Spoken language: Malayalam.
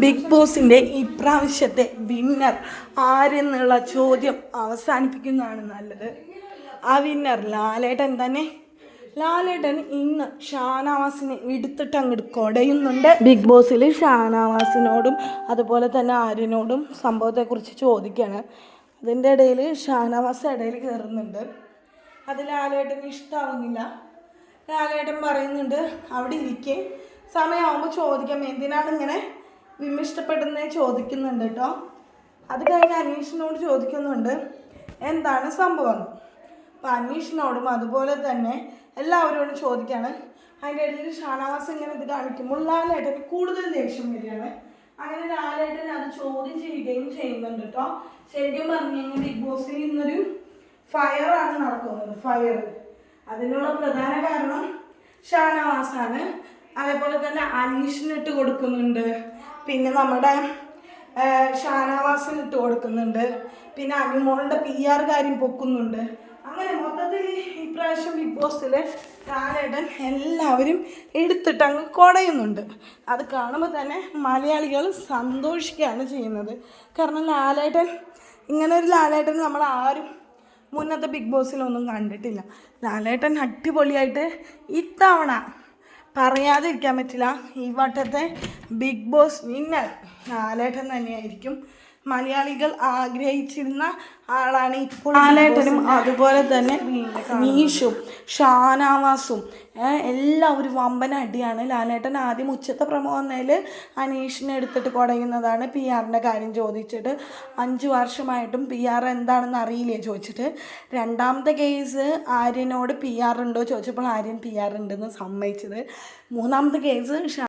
ബിഗ് ബോസിന്റെ ഇപ്രാവശ്യത്തെ വിന്നർ ആരെന്നുള്ള ചോദ്യം അവസാനിപ്പിക്കുന്നതാണ് നല്ലത്. ആ വിന്നർ ലാലേട്ടൻ തന്നെ. ലാലേട്ടൻ ഇന്ന് ഷാനവാസിനെ എടുത്തിട്ട് അങ്ങോട്ട് കൊടയുന്നുണ്ട്. ബിഗ് ബോസിൽ ഷാനവാസിനോടും അതുപോലെ തന്നെ ആര്യനോടും സംഭവത്തെക്കുറിച്ച് ചോദിക്കുകയാണ് അതിന്റെ ഇടയിൽ ഷാനവാസ് ഇടയിൽ കയറുന്നുണ്ട്. അത് ലാലേട്ടന് ഇഷ്ടാവുന്നില്ല. ലാലേട്ടൻ പറയുന്നുണ്ട് അവിടെ ഇരിക്കേ. സമയമാകുമ്പോൾ ചോദിക്കാം. എന്തിനാണ് ഇങ്ങനെ വിമിഷ്ടപ്പെടുന്നത് ചോദിക്കുന്നുണ്ട് കേട്ടോ. അത് കഴിഞ്ഞ് അനീഷിനോട് ചോദിക്കുന്നുണ്ട് എന്താണ് സംഭവം? അപ്പം അനീഷിനോടും അതുപോലെ തന്നെ എല്ലാവരോടും ചോദിക്കുകയാണ് അതിന്റെ ഇടയിൽ ഷാനവാസ് ഇങ്ങനെ ഇത് കാണിക്കുമ്പോൾ ലാലേട്ടന് കൂടുതൽ ദേഷ്യം വരികയാണ്. അങ്ങനെ ലാലേട്ടൻ അത് ചോദ്യം ചെയ്യുകയും ചെയ്യുന്നുണ്ട് കേട്ടോ. ശരിക്കും പറഞ്ഞു കഴിഞ്ഞാൽ ബിഗ് ബോസിൽ ഇന്നൊരു ഫയറാണ് നടക്കുന്നത് ഫയർ അതിനുള്ള പ്രധാന കാരണം ഷാനവാസാണ്. അതേപോലെ തന്നെ അനീഷിനിട്ട് കൊടുക്കുന്നുണ്ട്. പിന്നെ നമ്മുടെ ഷാനവാസൻ ഇട്ട് കൊടുക്കുന്നുണ്ട്. പിന്നെ അനുമോളുടെ പി ആർ കാര്യം പൊക്കുന്നുണ്ട്. അങ്ങനെ മൊത്തത്തിൽ ഇപ്രാവശ്യം ബിഗ് ബോസിൽ ലാലേട്ടൻ എല്ലാവരും എടുത്തിട്ട് അങ്ങ് കുടയുന്നുണ്ട്. അത് കാണുമ്പോൾ തന്നെ മലയാളികൾ സന്തോഷിക്കുകയാണ് ചെയ്യുന്നത്. കാരണം ലാലേട്ടൻ ഇങ്ങനെ ഒരു ലാലേട്ടൻ നമ്മൾ ആരും മുന്നത്തെ ബിഗ് ബോസിലൊന്നും കണ്ടിട്ടില്ല. ലാലേട്ടൻ അടിപൊളിയായിട്ട് ഇത്തവണ പറയാതിരിക്കാൻ പറ്റില്ല. ഈ വട്ടത്തെ ബിഗ് ബോസ് വിന്നർ ലാലേട്ടൻ തന്നെയായിരിക്കും. മലയാളികൾ ആഗ്രഹിച്ചിരുന്ന ആളാണ് ഇപ്പോൾ ലാലേട്ടനും അതുപോലെ തന്നെ മീഷും ഷാനാവാസും എല്ലാം ഒരു വമ്പൻ അടിയാണ്. ലാലേട്ടൻ ആദ്യം ഉച്ചത്തെ പ്രമോ വന്നതിൽ അനീഷിനെ എടുത്തിട്ട് കുടയുന്നതാണ് പി ആറിന്റെ കാര്യം ചോദിച്ചിട്ട്. അഞ്ച് വർഷമായിട്ടും പി ആർ എന്താണെന്ന് അറിയില്ലേ ചോദിച്ചിട്ട്. രണ്ടാമത്തെ കേസ് ആര്യനോട് പി ആർ ഉണ്ടോ ചോദിച്ചപ്പോൾ ആര്യൻ പി ആർ ഉണ്ടെന്ന് സമ്മതിച്ചത്. മൂന്നാമത്തെ കേസ് ഷാ